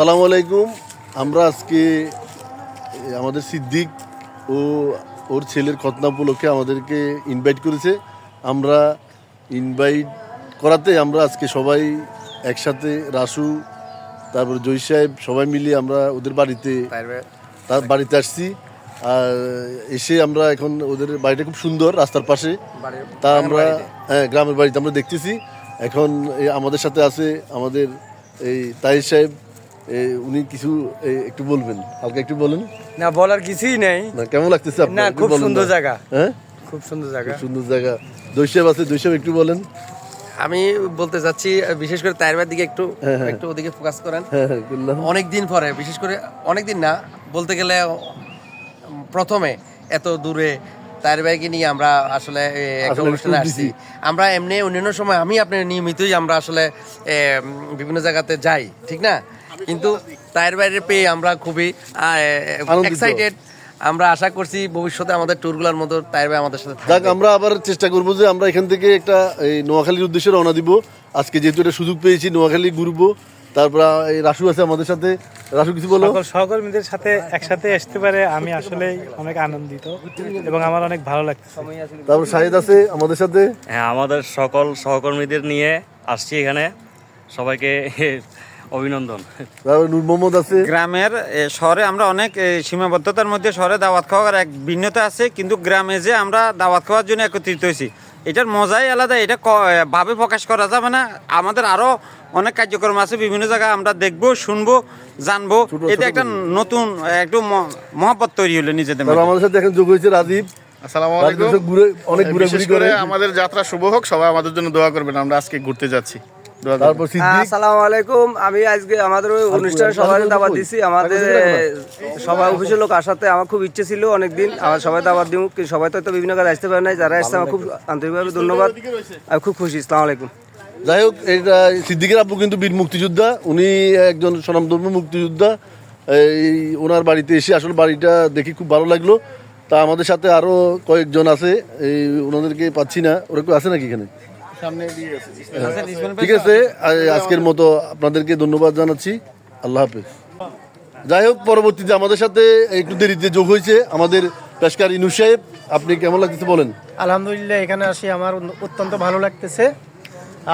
সালাম আলাইকুম। আমরা আজকে আমাদের সিদ্দিক ও ওর ছেলের খতনা উপলক্ষে আমাদেরকে ইনভাইট করেছে। আমরা ইনভাইট করাতে আমরা আজকে সবাই একসাথে রাসু তারপর জয় সাহেব সবাই মিলে আমরা ওদের বাড়িতে তার বাড়িতে আসছি। আর এসে আমরা এখন ওদের বাড়িটা খুব সুন্দর রাস্তার পাশে। তা আমরা হ্যাঁ গ্রামের বাড়িতে আমরা দেখতেছি। এখন আমাদের সাথে আছে আমাদের এই তাহির সাহেব। উনি কিছু একটু বলবেন। হালকা একটু বলেন। না বলার কিছুই নেই। না কেমন লাগতেছে আপনার? না খুব সুন্দর জায়গা। হ্যাঁ? খুব সুন্দর জায়গা। সুন্দর জায়গা। দৈসাব আছে দৈসাব একটু বলেন। আমি বলতে চাচ্ছি বিশেষ করে তাইরবার দিকে একটু হ্যাঁ, হ্যাঁ। একটু ওদিকে ফোকাস করেন। হ্যাঁ অনেক দিন পরে বিশেষ করে অনেক দিন না বলতে গেলে প্রথমে এত দূরে তার ভাইকে নিয়ে আমরা আসলে একটা অনুষ্ঠানে আসছি। আমরা এমনি অন্যান্য সময় আমি আপনি নিয়মিতই আমরা আসলে বিভিন্ন জায়গাতে যাই ঠিক না? কিন্তু তার বাইরে পেয়ে আমরা খুবই। এক্সাইটেড আমরা আশা করছি ভবিষ্যতে আমাদের ট্যুরগুলোর মতো ভাই আমাদের সাথে যাক থাকবে। আমরা আবার চেষ্টা করব যে আমরা এখান থেকে একটা এই নোয়াখালীর উদ্দেশ্যে রওনা দিব। আজকে যেহেতু এটা সুযোগ পেয়েছি নোয়াখালী ঘুরবো। তারপর এই রাসু আছে আমাদের সাথে। রাসু কিছু বলো? সকল সহকর্মীদের সাথে একসাথে আসতে পারে আমি আসলে অনেক আনন্দিত এবং আমার অনেক ভালো লাগছে। তারপর শাহিদ আছে আমাদের সাথে। হ্যাঁ আমাদের সকল সহকর্মীদের নিয়ে আসছি এখানে। সবাইকে অভিনন্দন। নূর মোহাম্মদ আছে? গ্রামের শহরে আমরা অনেক সীমাবদ্ধতার মধ্যে শহরে দাওয়াত খাওয়ার এক ভিন্নতা আছে কিন্তু গ্রামে যে আমরা দাওয়াত খাওয়ার জন্য একত্রিত হয়েছি এটার মজাই আলাদা এটা ভাবে প্রকাশ করা যাবে না। আমাদের আরও অনেক কার্যক্রম আছে বিভিন্ন জায়গায় আমরা দেখব শুনব জানব। এটা একটা নতুন একটু ম- মহব্বত তৈরি হলো নিজেদের আমাদের সাথে এখন যোগ হয়েছে রাজীব। আসসালামু আলাইকুম। এসব ঘুরে অনেক করে আমাদের যাত্রা শুভ হোক সবাই আমাদের জন্য দোয়া করবেন আমরা আজকে ঘুরতে যাচ্ছি। তারপর সিদ্দিক। আসসালামু আলাইকুম আমি আজকে আমাদের ওই অনুষ্ঠানে সবাই দাওয়াত দিছি। আমাদের সবাই অফিসের লোক আসাতে আমার খুব ইচ্ছে ছিল অনেকদিন। আমার সবাই দাওয়াত দিব কিন্তু সবাই তো হয়তো বিভিন্ন কাজে আসতে পারে নাই। যারা আসছে আমার খুব আন্তরিকভাবে ধন্যবাদ। আমি খুব খুশি। আসসালামু আলাইকুম যাই হোক এটা সিদ্দিকের আব্বু কিন্তু বীর মুক্তিযোদ্ধা। উনি একজন স্বনামধর্ম মুক্তিযোদ্ধা। এই ওনার বাড়িতে এসে আসলে বাড়িটা দেখি খুব ভালো লাগল। তা আমাদের সাথে আরও কয়েকজন আছে। এই ওনাদেরকে পাচ্ছি না। ওরা কেউ আছে নাকি এখানে? ঠিক আছে আজকের মতো আপনাদেরকে ধন্যবাদ জানাচ্ছি। আল্লাহ হাফেজ। যাই হোক পরবর্তীতে আমাদের সাথে একটু দেরিতে যোগ হয়েছে আমাদের পেশকার ইনু সাহেব। আপনি কেমন লাগতেছে বলেন? আলহামদুলিল্লাহ এখানে আসি আমার অত্যন্ত ভালো লাগতেছে।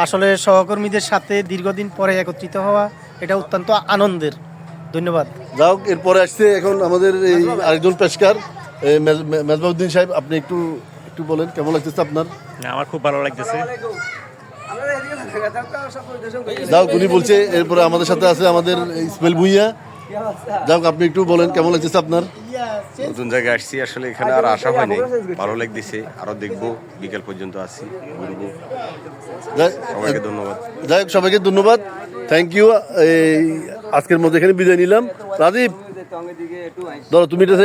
আসলে সহকর্মীদের সাথে দীর্ঘদিন পরে একত্রিত হওয়া এটা অত্যন্ত আনন্দের। ধন্যবাদ। যাই হোক এরপরে আসছে এখন আমাদের এই আরেকজন পেশকার মেজবাউদ্দিন সাহেব। আপনি একটু একটু বলেন কেমন লাগতেছে আপনার? আমার খুব ভালো লাগতেছে। যাও উনি বলছে এরপরে আমাদের সাথে আছে আমাদের ইসমাইল ভুইয়া। যাও আপনি একটু বলেন কেমন লাগতেছে আপনার? নতুন জায়গায় আসছি আসলে এখানে আর আসা হয়নি। ভালো লাগতেছে আরও দেখব বিকেল পর্যন্ত আসি ঘুরবো। সবাইকে ধন্যবাদ। যাই হোক সবাইকে ধন্যবাদ। থ্যাংক ইউ এই আজকের মধ্যে এখানে বিদায় নিলাম। রাজীব ধরো তুমি এটা